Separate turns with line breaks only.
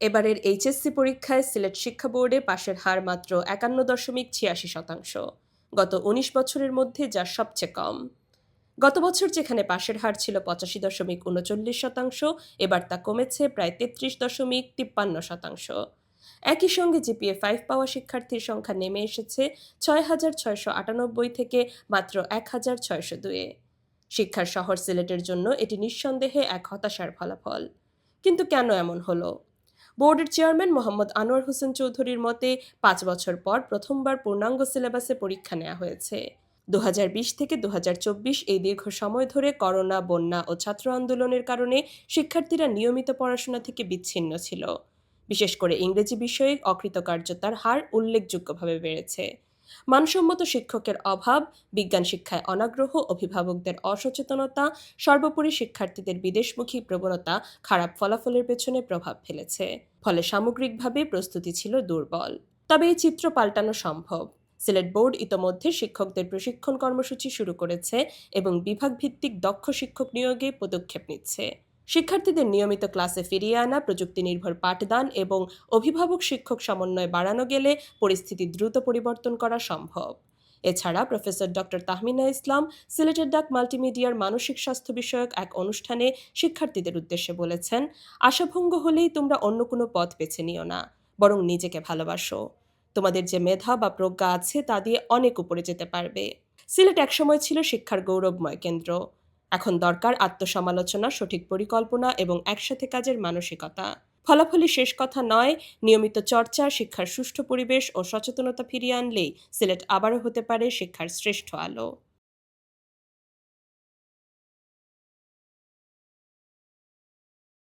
এবারের এইচএসসি পরীক্ষায় সিলেট শিক্ষা বোর্ডে পাশের হার মাত্র একান্ন দশমিক ছিয়াশি শতাংশ। গত উনিশ বছরের মধ্যে যা সবচেয়ে কম। গত বছর যেখানে পাশের হার ছিল পঁচাশি দশমিক উনচল্লিশ শতাংশ, এবার তা কমেছে প্রায় তেত্রিশ দশমিক তিপ্পান্ন শতাংশ। একই সঙ্গে জিপিএ ফাইভ পাওয়া শিক্ষার্থীর সংখ্যা নেমে এসেছে ছয় হাজার ছয়শো আটানব্বই থেকে মাত্র এক হাজার ছয়শো দুয়ে। শিক্ষার শহর সিলেটের জন্য এটি নিঃসন্দেহে এক হতাশার ফলাফল। কিন্তু কেন এমন হলো? বোর্ডের চেয়ারম্যান মোহাম্মদ আনোয়ার হোসেন চৌধুরীর মতে, পাঁচ বছর পর প্রথমবার পূর্ণাঙ্গ সিলেবাসে পরীক্ষা নেওয়া হয়েছে। দু হাজার বিশ থেকে দু হাজার চব্বিশ এই দীর্ঘ সময় ধরে করোনা, বন্যা ও ছাত্র আন্দোলনের কারণে শিক্ষার্থীরা নিয়মিত পড়াশোনা থেকে বিচ্ছিন্ন ছিল। বিশেষ করে ইংরেজি বিষয়ে অকৃতকার্যতার হার উল্লেখযোগ্যভাবে বেড়েছে। মানসম্মত শিক্ষকের অভাব, বিজ্ঞান শিক্ষায় অনাগ্রহ, অভিভাবকদের অসচেতনতা, সর্বোপরি শিক্ষার্থীদের বিদেশমুখী প্রবণতা খারাপ ফলাফলের পেছনে প্রভাব ফেলেছে। ফলে সামগ্রিকভাবে প্রস্তুতি ছিল দুর্বল। তবে এই চিত্র পাল্টানো সম্ভব। সিলেট বোর্ড ইতোমধ্যে শিক্ষকদের প্রশিক্ষণ কর্মসূচি শুরু করেছে এবং বিভাগ ভিত্তিক দক্ষ শিক্ষক নিয়োগে পদক্ষেপ নিচ্ছে। শিক্ষার্থীদের নিয়মিত ক্লাসে ফিরিয়ে আনা প্রযুক্তি নির্ভর পাঠদান এবং অভিভাবক শিক্ষক সমন্বয় বাড়ানো গেলে পরিস্থিতি দ্রুত পরিবর্তন করা সম্ভব। এছাড়া প্রফেসর ডক্টর তাহমিনা ইসলাম, সিলেটের ডাক মাল্টিমিডিয়ার মানসিক স্বাস্থ্য বিষয়ক এক অনুষ্ঠানে শিক্ষার্থীদের উদ্দেশ্যে বলেছেন, আশাভঙ্গ হলেই তোমরা অন্য কোনো পথ বেছে নিও না, বরং নিজেকে ভালোবাসো। তোমাদের যে মেধা বা প্রজ্ঞা আছে তা দিয়ে অনেক উপরে যেতে পারবে। সিলেট একসময় ছিল শিক্ষার গৌরবময় কেন্দ্র। এখন দরকার আত্মসমালোচনা, সঠিক পরিকল্পনা এবং একসাথে কাজের মানসিকতা। ফলাফলই শেষ কথা নয়, নিয়মিত চর্চা, শিক্ষার সুষ্ঠু পরিবেশ ও সচেতনতা ফিরিয়ে আনলেই সিলেট আবারও হতে পারে শিক্ষার শ্রেষ্ঠ আলো।